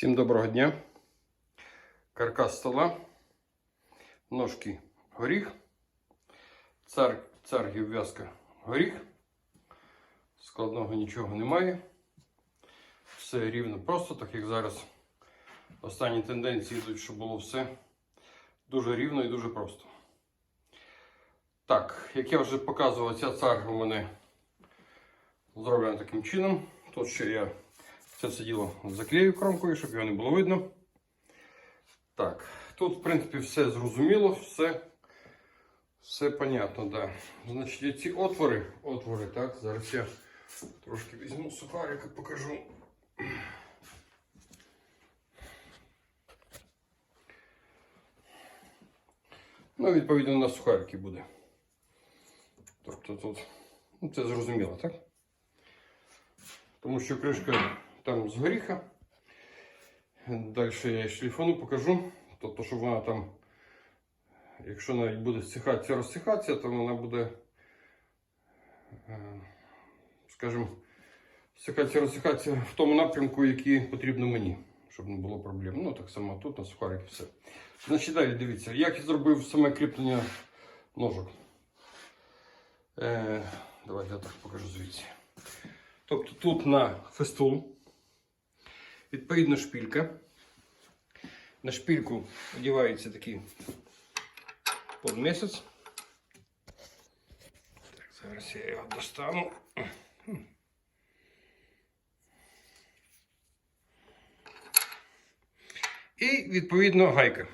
Всім доброго дня. Каркас стола, ножки горіх, цар, царгів в'язка горіх. Складного нічого немає. Все рівно просто, так як зараз останні тенденції йдуть, щоб було все дуже рівно і дуже просто. Так, як я вже показував, ця царга у мене зроблена таким чином. Тут ще я це діло заклею кромкою, щоб його не було видно. Так, тут, в принципі, все зрозуміло, все все понятно, да. Значить, ці отвори, отвори, так, зараз я трошки візьму сухарика, покажу. Ну, відповідно, на сухарики буде. Тобто тут, ну, це зрозуміло, так? Тому що кришка там з горіха. Далі я шліфану покажу. Тобто, щоб вона там, якщо навіть буде стихатися, розсихатися, то вона буде, е, скажімо, стихатися, розсихатися в тому напрямку, який потрібно мені, щоб не було проблем. Ну, так само тут на сухарик все. Значить, далі дивіться, як я зробив саме кріплення ножок. Е, давайте я так покажу звідси. Тобто тут на фестул відповідно шпілька. На шпильку одягається такий подмісяць. Так, зараз я його достану. І відповідно гайка.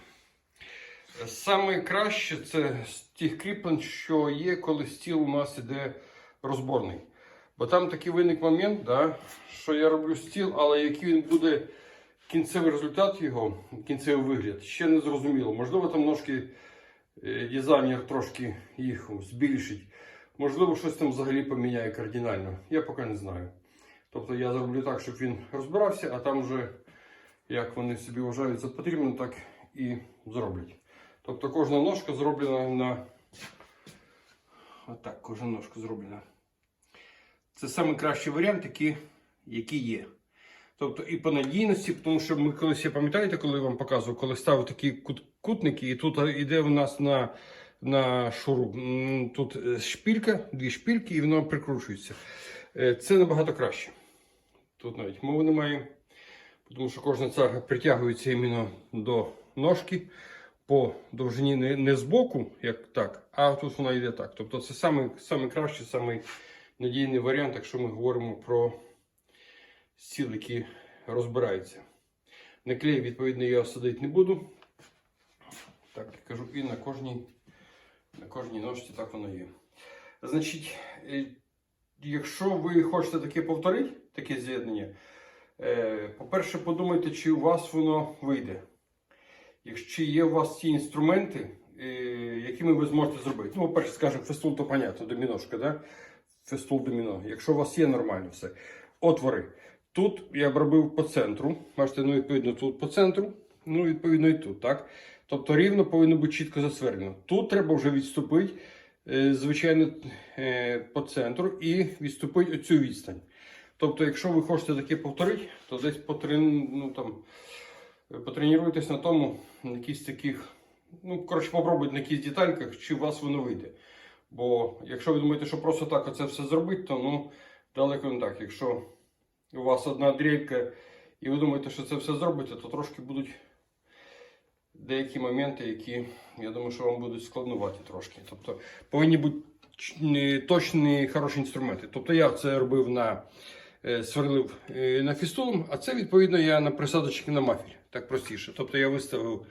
Саме краще це з тих кріплень, що є, коли стіл у нас іде розборний. Бо там такий виник момент, да, що я роблю стіл, але який він буде кінцевий результат його, кінцевий вигляд, ще не зрозуміло. Можливо, там ножки е, дизайнер трошки їх збільшить. Можливо, щось там взагалі поміняє кардинально. Я поки не знаю. Тобто я зроблю так, щоб він розбирався, а там вже, як вони собі вважають за потрібно, так і зроблять. Тобто кожна ножка зроблена на. Отак, кожна ножка зроблена. Це найкращий варіант, який, який є. Тобто і по надійності, тому що ми колись, я пам'ятаєте, коли я вам показував, коли ставив такі кут, кутники, і тут йде у нас на на шуру, м, тут е, шпілька, дві шпільки, і воно прикручується. Е, Це набагато краще. Тут навіть мови немає, тому що кожна царга притягується іменно до ножки по довжині не, не з боку, як так, а тут вона йде так. Тобто це самий, самий самий надійний варіант, якщо ми говоримо про стіл, який розбирається. На клей, відповідно, я садити не буду. Так, кажу, і на кожній, на кожній ножці так воно є. Значить, е, якщо ви хочете таке повторити, таке з'єднання, е, по-перше, подумайте, чи у вас воно вийде. Якщо є у вас ті інструменти, е, якими ви зможете зробити. Ну, по-перше, скажемо, фестул, то понятно, доміношка, да? Фестул доміно. Якщо у вас є нормально все. Отвори. Тут я б робив по центру. Бачите, ну, відповідно, тут по центру, ну, відповідно, і тут. так? Тобто рівно повинно бути чітко засверлено. Тут треба вже відступити, е, звичайно, е, по центру і відступити оцю відстань. Тобто, якщо ви хочете таке повторити, то десь потрен... ну, там, потренуйтесь на тому, на якісь таких, ну, коротше, попробуйте на якісь детальках, чи у вас воно вийде. Бо якщо ви думаєте, що просто так оце все зробити, то ну, далеко не так. Якщо у вас одна дрелька і ви думаєте, що це все зробите, то трошки будуть деякі моменти, які, я думаю, що вам будуть складнувати трошки. Тобто повинні бути точні хороші інструменти. Тобто я це робив на е, сверлив е, на фістулом, а це відповідно я на присадочки на мафіль. Так простіше. Тобто я виставив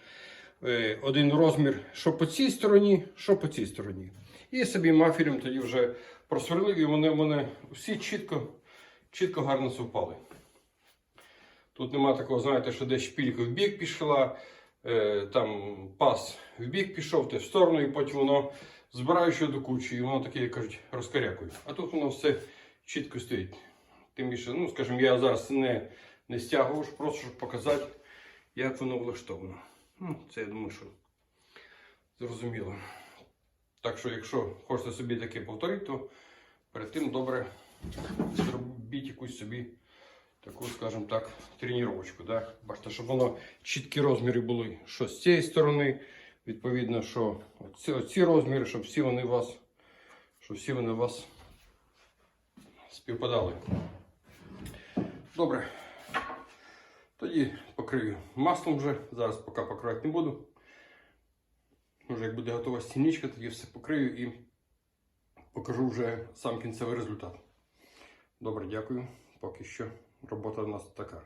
е, один розмір, що по цій стороні, що по цій стороні. І собі мафілем тоді вже просверлив, і вони, вони всі чітко, чітко гарно совпали. Тут нема такого, знаєте, що десь шпілька в бік пішла, е, там пас в бік пішов, ти в сторону, і потім воно збираючи до кучі, і воно таке, як кажуть, розкарякує. А тут воно все чітко стоїть. Тим більше, ну, скажімо, я зараз не, не стягував, просто щоб показати, як воно влаштовано. Ну, це я думаю, що зрозуміло. Так що, якщо хочете собі таке повторити, то перед тим добре зробіть якусь собі таку, скажімо так, тренувачку. Да? Бачите, щоб воно чіткі розміри були. Що з цієї сторони, відповідно, що оці, оці розміри, щоб всі вони у вас, щоб всі вони у вас співпадали. Добре. Тоді покрию маслом вже. Зараз поки покривати не буду. Може, як буде готова стінічка, тоді все покрию і покажу вже сам кінцевий результат. Добре, дякую. Поки що робота у нас така.